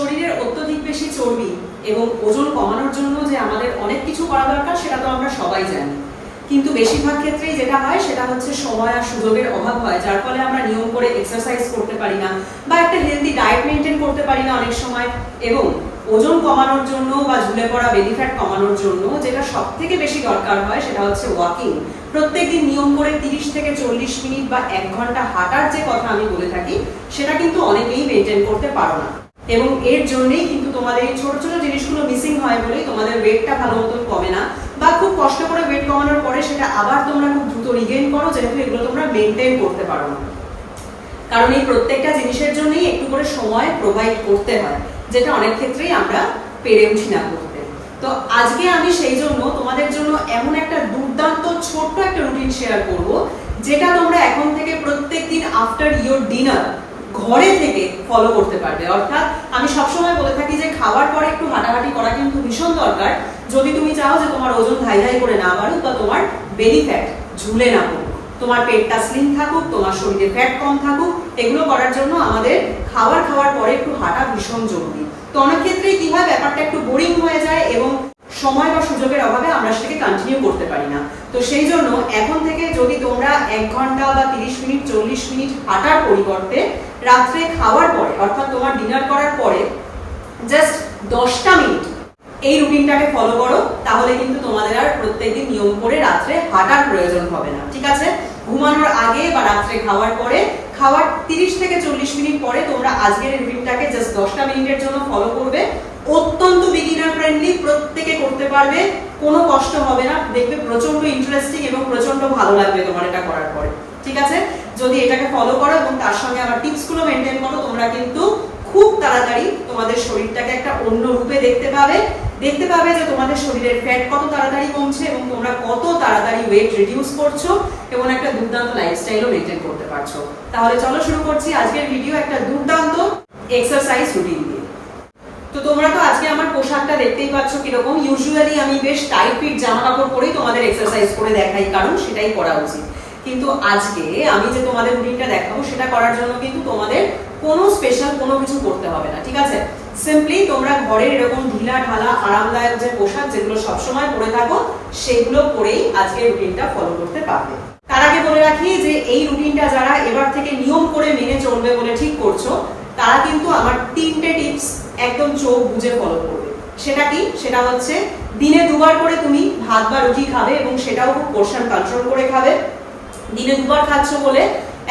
শরীরের অত্যধিক বেশি চর্বি এবং ওজন কমানোর জন্য যে আমাদের অনেক কিছু করা দরকার, সেটা তো আমরা সবাই জানি। কিন্তু বেশিরভাগ ক্ষেত্রেই যেটা হয়, সেটা হচ্ছে সময় আর সুযোগের অভাব হয়, যার ফলে আমরা নিয়ম করে এক্সারসাইজ করতে পারি না বা একটা হেলদি ডায়েট মেনটেন করতে পারি না অনেক সময়। এবং ওজন কমানোর জন্য বা ঝুলে পড়া বেলি ফ্যাট কমানোর জন্য যেটা সব থেকে বেশি দরকার হয়, সেটা হচ্ছে ওয়াকিং প্রত্যেকদিন নিয়ম করে তিরিশ থেকে চল্লিশ মিনিট বা এক ঘণ্টা হাঁটার যে কথা আমি বলে থাকি, সেটা কিন্তু অনেকেই মেনটেন করতে পারো না। এবং এর জন্যই কিন্তু তোমাদের এই ছোট ছোট জিনিসগুলো মিসিং হয় বলেই তোমাদের ওয়েটটা ভালো মতন কমে না। বা খুব কষ্ট করে ওয়েট কমানোর পরে সেটা আবার তোমরা খুব দ্রুত রিগেইন করো, যেহেতু এগুলো তোমরা মেনটেন করতে পারো না। কারণ এই প্রত্যেকটা জিনিসের জন্যই একটু করে সময় প্রোভাইড করতে হয়, যেটা অনেক ক্ষেত্রেই আমরা পেরে উঠি না করতে। তো আজকে আমি সেই জন্য তোমাদের জন্য এমন একটা দুর্দান্ত ছোট্ট একটা রুটিন শেয়ার করব, যেটা তোমরা এখন থেকে প্রত্যেকদিন আফটার ইয়োর ডিনার ঘরে থেকে ফলো করতে পারবে। অর্থাৎ আমি সবসময় বলে থাকি যে, খাওয়ার পরে একটু হাঁটাহাঁটি করা কিন্তু ভীষণ দরকার। যদি তুমি চাও যে, তোমার ওজন ধাই ধাই করে না বাড়ুক বা তোমার বেলি ফ্যাট ঝুলে না পড়ুক তোমার পেটটা স্লিম থাকুক, তোমার শরীরে ফ্যাট কম থাকুক, এগুলো করার জন্য আমাদের খাবার খাওয়ার পরে একটু হাঁটা ভীষণ জরুরি। তো অনেক ক্ষেত্রেই কি হয়, ব্যাপারটা একটু বোরিং হয়ে যায় এবং সময় বা সুযোগের অভাবে আমরা সেটাকে কন্টিনিউ করতে পারি না। তো সেই জন্য এখন থেকে যদি এক ঘণ্টা বা তিরিশ মিনিট, চল্লিশ মিনিট হাঁটার পরিবর্তে রাত্রে খাওয়ার পরে, অর্থাৎ তোমার ডিনার করার পরে জাস্ট দশটা মিনিট এই রুটিনটাকে ফলো করো, তাহলে কিন্তু তোমাদের আর প্রত্যেকদিন নিয়ম করে রাত্রে হাঁটার প্রয়োজন হবে না। ঠিক আছে? ঘুমানোর আগে বা রাত্রে খাওয়ার পরে খাওয়ার তিরিশ থেকে চল্লিশ মিনিট পরে তোমরা আজকের রুটিনটাকে জাস্ট দশটা মিনিটের জন্য ফলো করবে। অত্যন্ত বিগিনার ফ্রেন্ডলি প্রত্যেকে করতে পারবে, কোনো কষ্ট হবে না। দেখবে প্রচণ্ড ইন্টারেস্টিং এবং প্রচণ্ড ভালো লাগবে তোমার এটা করার পরে। ঠিক আছে? যদি এটাকে ফলো করো এবং তার সঙ্গে আমার টিপসগুলো মেনটেন করো, তোমরা কিন্তু খুব তাড়াতাড়ি তোমাদের শরীরটাকে একটা অন্য রূপে দেখতে পাবে। দেখতে পাবে যে তোমাদের শরীরের ফ্যাট কত তাড়াতাড়ি কমছে এবং তোমরা কত তাড়াতাড়ি ওয়েট রিডিউস করছ এবং একটা দুর্দান্ত লাইফস্টাইলও মেনটেন করতে পারছ। তাহলে চলো শুরু করছি আজকের ভিডিও একটা দুর্দান্ত এক্সারসাইজ রুটিন দিয়ে। তো তোমরা তো আজকে আমার পোশাকটা দেখতেই পাচ্ছ কীরকম। ইউজুয়ালি আমি বেশ টাইট ফিট জামা কাপড় পরেই তোমাদের এক্সারসাইজ করে দেখাই, কারণ সেটাই করা উচিত। কিন্তু আজকে আমি যে তোমাদের রুটিনটা দেখাবো সেটা করার জন্য কিন্তু তোমাদের কোনো স্পেশাল কোনো কিছু করতে হবে না, ঠিক আছে? সিম্পলি তোমরা ঘরের এরকম ঢিলা ঢালা আরামদায়ক যে পোশাক যেগুলো সবসময় পরে থাকো, সেগুলো পরেই আজকে রুটিনটা ফলো করতে পারবে। তার আগে বলে রাখি যে এই রুটিনটা যারা এবার থেকে নিয়ম করে মেনে চলবে বলে ঠিক করছ, তারা কিন্তু আমার তিনটে টিপস একদম চোখ বুঝে ফলো করবে। সেটা কি? সেটা হচ্ছে দিনে দুবার করে তুমি ভাত বা রুটি খাবে এবং সেটাও খুব পোর্শন কন্ট্রোল করে খাবে। দিনে দুবার খাচ্ছ বলে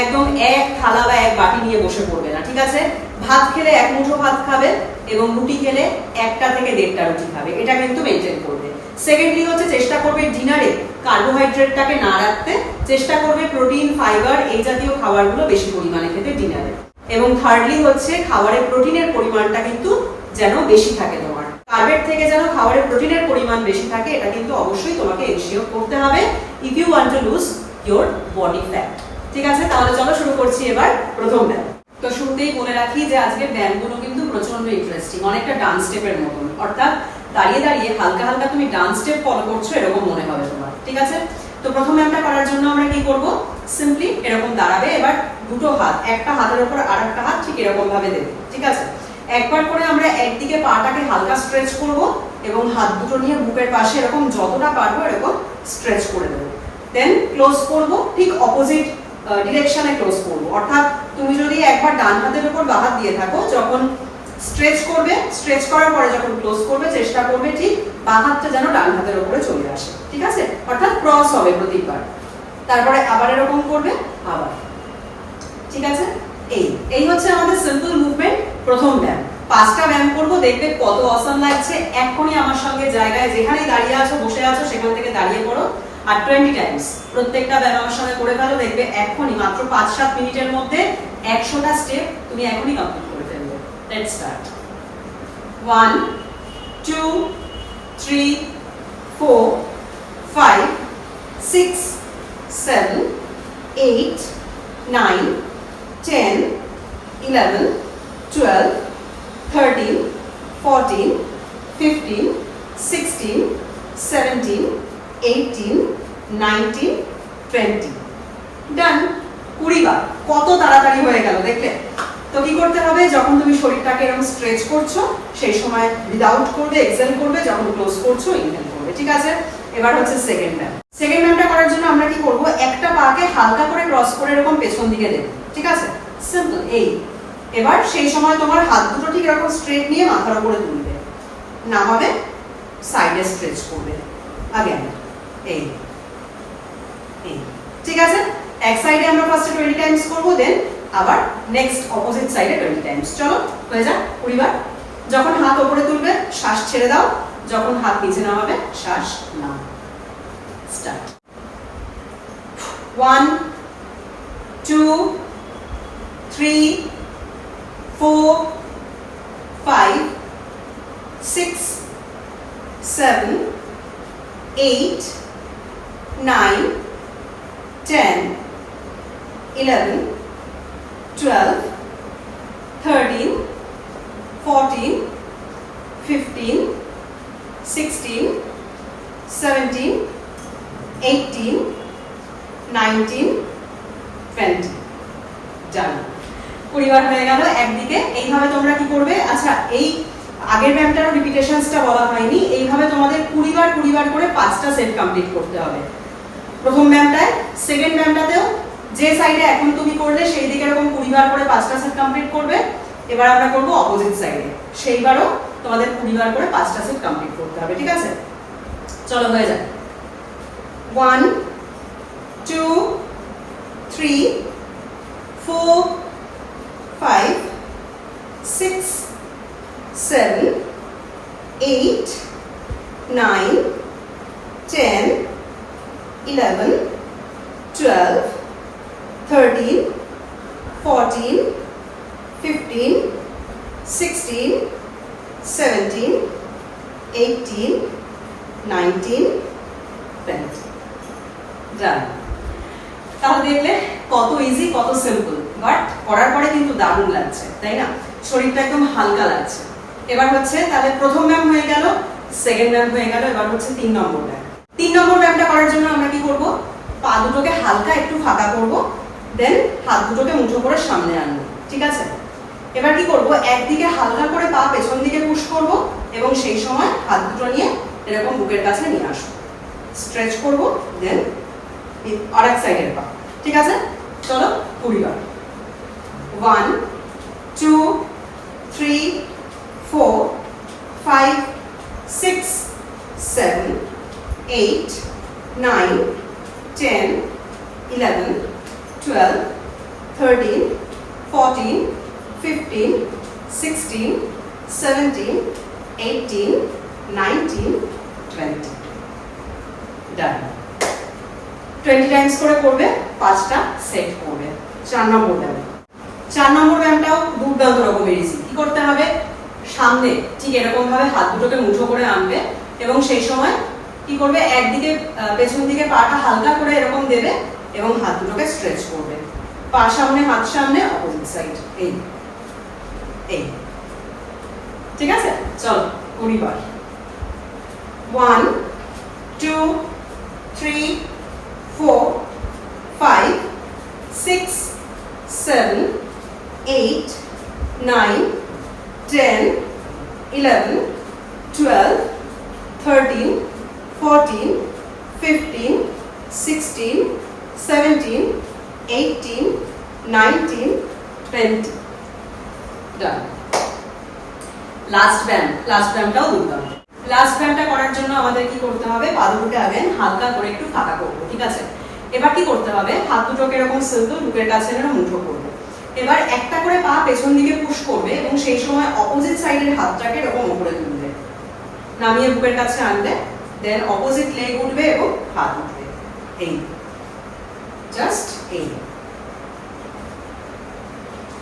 একদম এক থালা বা এক বাটি নিয়ে বসে পড়বে না, ঠিক আছে? ভাত খেলে এক মুঠো ভাত খাবে এবং রুটি খেলে একটা থেকে দেড়টা রুটি খাবে। এটা কিন্তু মেনটেন করবে। সেকেন্ডলি হচ্ছে চেষ্টা করবে ডিনারে কার্বোহাইড্রেটটাকে না রাখতে। চেষ্টা করবে প্রোটিন, ফাইবার এই জাতীয় খাবারগুলো বেশি পরিমাণে খেতে ডিনারে। এবং থার্ডলি হচ্ছে খাবারে প্রোটিনের পরিমাণটা কিন্তু যেন বেশি থাকে তোমার। কার্বেট থেকে যেন খাবারে প্রোটিনের পরিমাণ বেশি থাকে, এটা কিন্তু অবশ্যই তোমাকে এনশিওর করতে হবে if you want to lose your body fat ঠিক আছে? তাহলে চলো শুরু করছি এবার প্রথম ব্যায়াম তো শুরুতেই বলে রাখি যে আজকের ব্যায়ামগুলো কিন্তু প্রচণ্ড ইন্টারেস্টিং অনেকটা ডান্স স্টেপের মতন। অর্থাৎ দাঁড়িয়ে দাঁড়িয়ে হালকা হালকা তুমি ডান্স স্টেপ ফলো করছ, এরকম মনে হবে তোমার, ঠিক আছে? তো প্রথমে ব্যায়ামটা করার জন্য আমরা কি করব? সিম্পলি এরকম দাঁড়াবে, এবার দুটো হাত, একটা হাতের উপর আর একটা হাত ঠিক এরকম ভাবে দেবে, ঠিক আছে? একবার করে আমরা একদিকে পাটাকে হালকা স্ট্রেচ করব এবং হাত দুটো নিয়ে বুকের পাশে এরকম যতটা পারব এরকম স্ট্রেচ করে দেবো। দেন ক্লোজ করব, ঠিক অপোজিট ডিরেকশনে ক্লোজ করব। অর্থাৎ তুমি যদি একবার ডান হাতের উপর বাঁ হাত দিয়ে থাকো, যখন স্ট্রেচ করবে স্ট্রেচ করার পরে যখন ক্লোজ করবে, চেষ্টা করবে ঠিক বাঁ হাতটা যেন ডান হাতের উপরে চলে আসে। ঠিক আছে? অর্থাৎ ক্রস হবে প্রতিবার। তারপরে আবার এরকম করবে, আবার। ঠিক আছে? এই এই হচ্ছে আমাদের সিম্পল মুভমেন্ট প্রথম ব্যায়াম। পাঁচটা ব্যায়াম করব, দেখবে কত অসম লাগছে। এখনই আমার সঙ্গে জায়গায় যেখানে দাঁড়িয়ে আছো, বসে আছো, সেখান থেকে দাঁড়িয়ে পড়ো। আর টোয়েন্টি টাইমস প্রত্যেকটা ব্যায়াম সময় করে ফেলো, দেখবে এখনই, মাত্র পাঁচ সাত মিনিটের মধ্যে একশোটা স্টেপ তুমি এখনই কমপ্লিট করে ফেলবে। Let's start one two three four five six seven eight nine ten eleven twelve thirteen fourteen fifteen sixteen seventeen eighteen nineteen twenty done কুড়ি বার কত তাড়াতাড়ি হয়ে গেল, দেখলে? তো কি করতে হবে? যখন তুমি শরীরটাকে এরকম স্ট্রেচ করছ, সেই সময় উইদাউট করবে এক্সেল করবে, যখন ক্লোজ করছ ইনহেল করবে। ঠিক আছে? এবার হচ্ছে সেকেন্ড ব্যায়াম সেকেন্ড ব্যায়ামটা করার জন্য আমরা কি করব? একটা পাকে হালকা করে ক্রস করে এরকম পেছন দিকে দেব। ঠিক আছে? সিম্পল এই। এবার সেই সময় তোমার হাত দুটো ঠিক এরকম স্ট্রেট নিয়ে মাথার উপরে তুলবে। নামাবে সাইডে স্ট্রেচ করবে। আগেন ঠিক আছে? এক সাইডে আমরা ফার্স্টে টোয়েন্টি টাইমস করব দেন আবার নেক্সট অপোজিট সাইডে টোয়েন্টি টাইমস চলো, হয়ে যাক কুড়িবার যখন হাত ওপরে তুলবে, শ্বাস ছেড়ে দাও। যখন হাত নিচে নামাবে, শ্বাস নাও। Start one two three four five six seven eight nine ten eleven twelve thirteen fourteen fifteen sixteen seventeen eighteen nineteen twenty done কুড়িবার হয়ে গেল একদিকে। এইভাবে তোমরা কি করবে? আচ্ছা এই আগের ব্যায়ামটারও রিপিটেশনসটা বলা হয়নি। এইভাবে তোমাদের কুড়িবার কুড়িবার করে পাঁচটা সেট কমপ্লিট করতে হবে। প্রথম ব্যায়ামটায় সেকেন্ড ব্যায়ামটাতেও যে সাইডে এখন তুমি করলে, সেই দিকে এরকম কুড়িবার করে পাঁচটা সেট কমপ্লিট করবে। এবার আমরা করব অপোজিট সাইডে সেইবারও তোমাদের কুড়িবার করে পাঁচটা সেট কমপ্লিট করতে হবে, ঠিক আছে? চলো, হয়ে যাক। One two three four five six seven eight nine ten eleven twelve thirteen fourteen fifteen sixteen seventeen eighteen nineteen twenty done তাহলে দেখলে কত ইজি কত সিম্পল বাট করার পরে কিন্তু দারুণ লাগছে, তাই না? শরীরটা একদম হালকা লাগছে। এবার হচ্ছে তাহলে প্রথম ব্যায়াম হয়ে গেল সেকেন্ড ব্যায়াম হয়ে গেল, এবার হচ্ছে তিন নম্বর ব্যায়াম তিন নম্বর ব্যায়ামটা করার জন্য আমরা কি করব? পা দুটোকে হালকা একটু ফাঁকা করব দেন হাত দুটোকে মুঠো করে সামনে আনব, ঠিক আছে? এবার কি করব? একদিকে হালকা করে পা পেছন দিকে পুশ করব এবং সেই সময় হাত দুটো নিয়ে এরকম বুকের কাছে নিয়ে আসব। স্ট্রেচ করব দেন আর এক সাইডের পা, ঠিক আছে? চলো কুড়ি বার। One two three four five six seven eight nine ten eleven twelve thirteen fourteen fifteen sixteen seventeen eighteen nineteen twenty done twenty times করে করবে, পাঁচটা সেট করবে। চার নম্বর ব্যায়াম চার নম্বর ব্যায়ামটাও দুর্দান্ত রকমের ইজি কি করতে হবে? সামনে ঠিক এরকম ভাবে হাত দুটোকে মুঠো করে আনবে এবং সেই সময় কি করবে? একদিকে পেছন দিকে পাটা হালকা করে এরকম দেবে এবং হাত দুটোকে স্ট্রেচ করবে। পা সামনে, হাত সামনে অপোজিট সাইড এই। এই। ঠিক আছে? চল কুড়িবার one two three four five six seven eight nine ten eleven twelve thirteen 14, 15, 16, 17, 18, 19, 20. Done. Last ব্যায়াম লাস্ট ব্যায়ামটাও দুর্গম লাস্ট ব্যায়ামটা করার জন্য আমাদের কি করতে হবে? পা দুটোকে আগেন হালকা করে একটু ফাঁকা করব ঠিক আছে? এবার কি করতে হবে? হাত দুটোকে এরকম সিলতো বুকের কাছে এরকম মুঠো করব। এবার একটা করে পা পেছন দিকে পুশ করবে এবং সেই সময় অপোজিট সাইডের হাতটাকে এরকম উপরে তুলবে। নামিয়ে বুকের কাছে আনবে দেন অপোজিট লেগ উঠবে এবং হাত উঠবে এই জাস্ট এই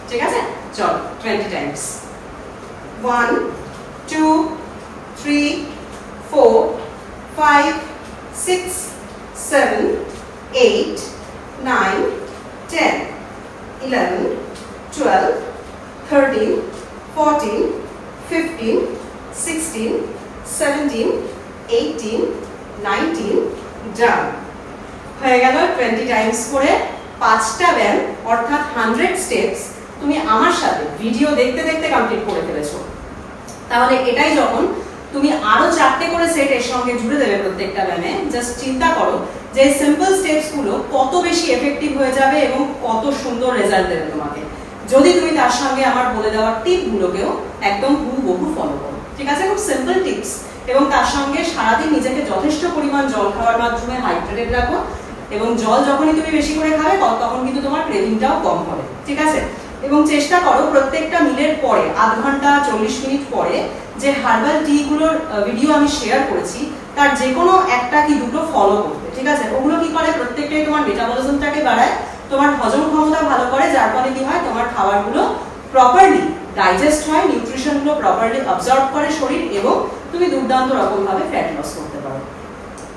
ঠিক আছে চল twenty times one two three, four, five, six, seven, eight, nine, ten, eleven, twelve, thirteen, fourteen, fifteen, sixteen, seventeen, eighteen, nineteen, done. হয়ে গেল টোয়েন্টি টাইমস করে পাঁচটা ব্যায়াম অর্থাৎ হান্ড্রেড স্টেপস তুমি আমার সাথে ভিডিও দেখতে দেখতে কমপ্লিট করে ফেলেছো। তাহলে এটাই যখন তুমি আরও চারটে করে সেট এর সঙ্গে জুড়ে দেবে প্রত্যেকটা ব্যায়ামে জাস্ট চিন্তা করো যে সিম্পল স্টেপসগুলো কত বেশি এফেক্টিভ হয়ে যাবে এবং কত সুন্দর রেজাল্ট দেবে তোমাকে। যদি তুমি তার সঙ্গে আমার বলে দেওয়া টিপ গুলোকেও একদম হুবহু ফলো করো। ঠিক আছে? খুব সিম্পল টিপস এবং তার সঙ্গে সারাদিন নিজেকে যথেষ্ট পরিমাণ জল খাওয়ার মাধ্যমে হাইড্রেটেড রাখো এবং জল যখনই তুমি বেশি করে খাবে তখন কিন্তু তোমার ক্রেভিংটাও কম হবে, ঠিক আছে? এবং চেষ্টা করো প্রত্যেকটা মিলের পরে, আধ ঘণ্টা, চল্লিশ মিনিট পরে, যে হার্বাল টি গুলোর ভিডিও আমি শেয়ার করেছি, তার যে কোনো একটা কি দুটো ফলো করতে ঠিক আছে? ওগুলো কি করে? প্রত্যেকটাই তোমার মেটাবলিজমটাকে বাড়ায়, তোমার হজম ক্ষমতা ভালো করে, যার ফলে কি হয়? তোমার খাবারগুলো প্রপারলি ডাইজেস্ট হয় নিউট্রিশনগুলো প্রপারলি অবজর্ভ করে শরীর এবং তুমি দুর্দান্ত রকম ভাবে ফ্যাট লস করতে পারো।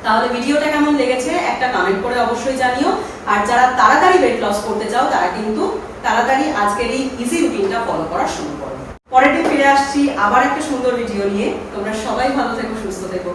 তাহলে ভিডিওটা কেমন লেগেছে? একটা কমেন্ট করে অবশ্যই জানিও। আর যারা তাড়াতাড়ি ওয়েট লস করতে চাও, তারা কিন্তু তাড়াতাড়ি আজকের এই ইজি রুটিনটা ফলো করা শুরু করো। পরের দিন ফিরে আসছি আবার একটা সুন্দর ভিডিও নিয়ে। তোমরা সবাই ভালো থেকো, সুস্থ থেকো।